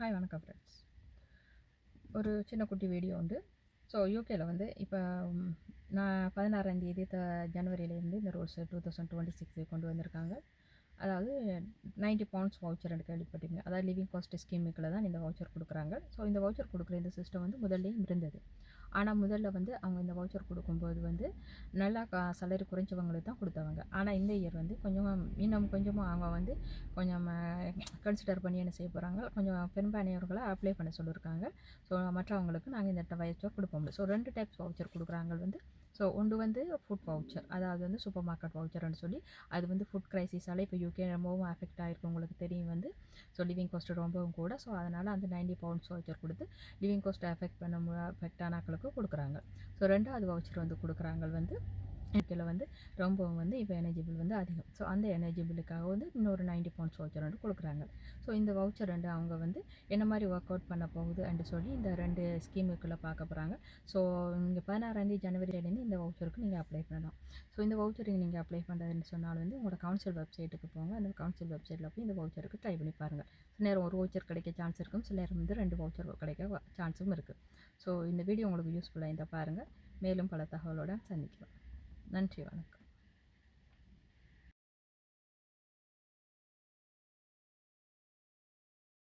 Hi வணக்கம் friends ஒரு சின்ன குட்டி வீடியோ உண்டு. ஸோ யூகேயில் வந்து இப்போ நான் பதினாறாம் தேதி த ஜனவரியிலேருந்து இந்த rules two thousand twenty six கொண்டு வந்திருக்காங்க. அதாவது நைன்ட்டி பவுண்ட்ஸ் வவுச்சர் கேள்விப்பட்டீங்க அதாவது லிவிங் காஸ்ட் ஸ்கீமுக்குள்ளே தான் இந்த வவுச்சர் கொடுக்குறாங்க. ஸோ இந்த வவுச்சர் கொடுக்குற இந்த சிஸ்டம் வந்து முதல்லையும் இருந்தது. ஆனால் முதல்ல வந்து அவங்க இந்த வவுச்சர் கொடுக்கும்போது வந்து நல்லா கா சலரி குறைஞ்சவங்களுக்கு தான் கொடுத்தவங்க. ஆனால் இந்த இயர் வந்து கொஞ்சம் இன்னும் கொஞ்சமாக அவங்க வந்து கொஞ்சம் கன்சிடர் பண்ணி என்ன செய்ய போகிறாங்க கொஞ்சம் பெரும்பான்மையவர்களை அப்ளை பண்ண சொல்லியிருக்காங்க ஸோ மற்றவங்களுக்கு நாங்கள் இந்த வவுச்சர் கொடுப்போம். ஸோ ரெண்டு டைப்ஸ் வவுச்சர் கொடுக்குறாங்க வந்து. ஸோ ஒன்று வந்து ஃபுட் வவுச்சர் அதாவது வந்து சூப்பர் மார்க்கெட் வவுச்சர்னு சொல்லி அது வந்து ஃபுட் க்ரைசிஸால் இப்போ யூகே ரொம்பவும் அஃபெக்ட் ஆகிருக்கு உங்களுக்கு தெரியும் வந்து. ஸோ லிவிங் காஸ்ட் ரொம்பவும் கூட. ஸோ அதனால் அந்த நைன்டி பவுண்ட்ஸ் வவுச்சர் கொடுத்து லிவிங் கோஸ்ட்டை அஃபெக்ட் பண்ண அஃபெக்ட் ஆனாக்களுக்கு கொடுக்குறாங்க. ஸோ ரெண்டாவது வவுச்சர் வந்து கொடுக்குறாங்க வந்து இதில் வந்து ரொம்பவும் வந்து இப்போ எனர்ஜிபிள் வந்து அதிகம். ஸோ அந்த எனர்ஜிபிளுக்காக வந்து இன்னொரு நைன்டி பவுண்ட்ஸ் வவுச்சர் வந்து கொடுக்குறாங்க. ஸோ இந்த வவுச்சர் ரெண்டு அவங்க வந்து என்ன மாதிரி ஒர்க் அவுட் பண்ண போகுது அண்டு சொல்லி இந்த ரெண்டு ஸ்கீமுக்குள்ளே பார்க்க போகிறாங்க ஸோ இங்கே பதினாறாந்தேதி ஜனவரிலேருந்து இந்த வவுச்சருக்கு நீங்கள் அப்ளை பண்ணலாம். ஸோ இந்த வவுச்சருக்கு நீங்கள் அப்ளை பண்ணுறதுன்னு சொன்னால் வந்து உங்களோட கவுன்சில் வெப்சைட்டுக்கு போங்க. அந்த கவுன்சில் வெப்சைட்டில் போய் இந்த வவுச்சருக்கு ட்ரை பண்ணி பாருங்கள் சில நேரம் ஒரு வவுச்சர் கிடைக்க சான்ஸ் இருக்கும். சில நேரம் வந்து ரெண்டு வவுச்சர் கிடைக்க சான்ஸும் இருக்குது ஸோ இந்த வீடியோ உங்களுக்கு யூஸ்ஃபுல்லாக இருந்தால் பாருங்கள் மேலும் பல தகவலோடு சந்திக்கலாம். நன்றி வணக்கம்.